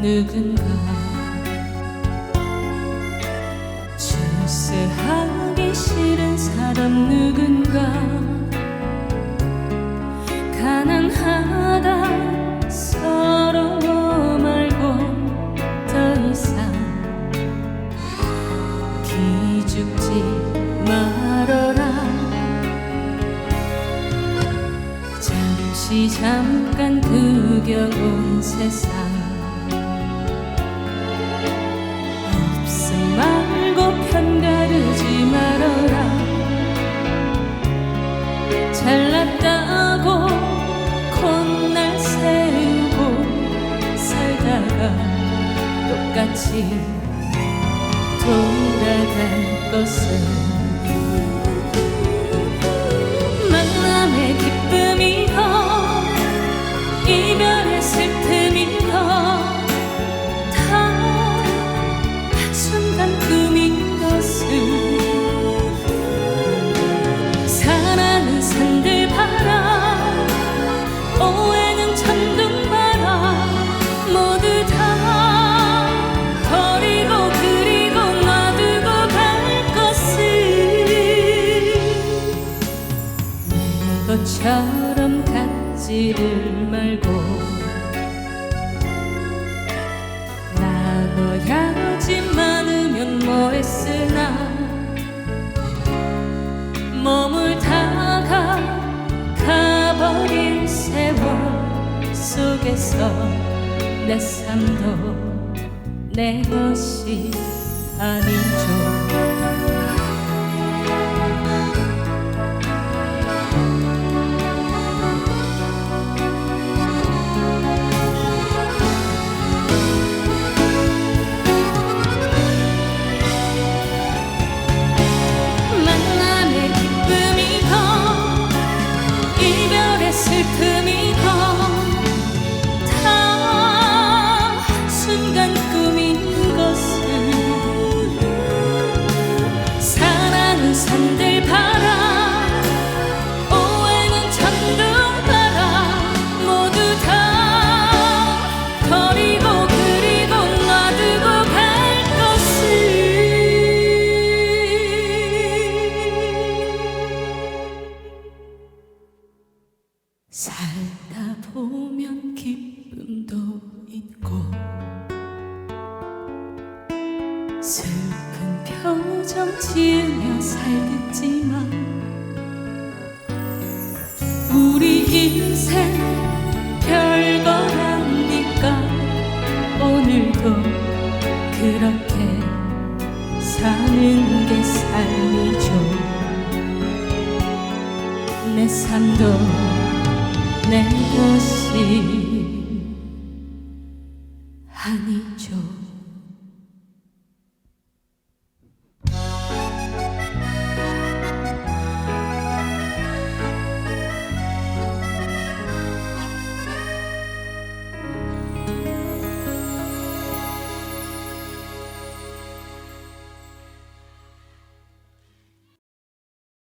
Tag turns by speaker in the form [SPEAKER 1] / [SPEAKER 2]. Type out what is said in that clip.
[SPEAKER 1] 누군가 출세하기 싫은 사람 누군가 가난하다 서로 말고 더 이상 기죽지 말아라. 잠시 잠깐 구겨온 세상. 없음 말고 편가르지 말아라. 잘났다고 콧날 세우고 살다가 똑같이 돌아갈 것은 처럼 갖지를 말고 나눠야지 많으면 뭐했으나. 머물다가 가버린 세월 속에서 내 삶도 내 것이 아니 살다 보면 기쁨도 있고 슬픈 표정 지으며 살겠지만 우리 인생 별거라니까 오늘도 그렇게 사는 게 삶이죠. 내 삶도 내 것이 아니죠.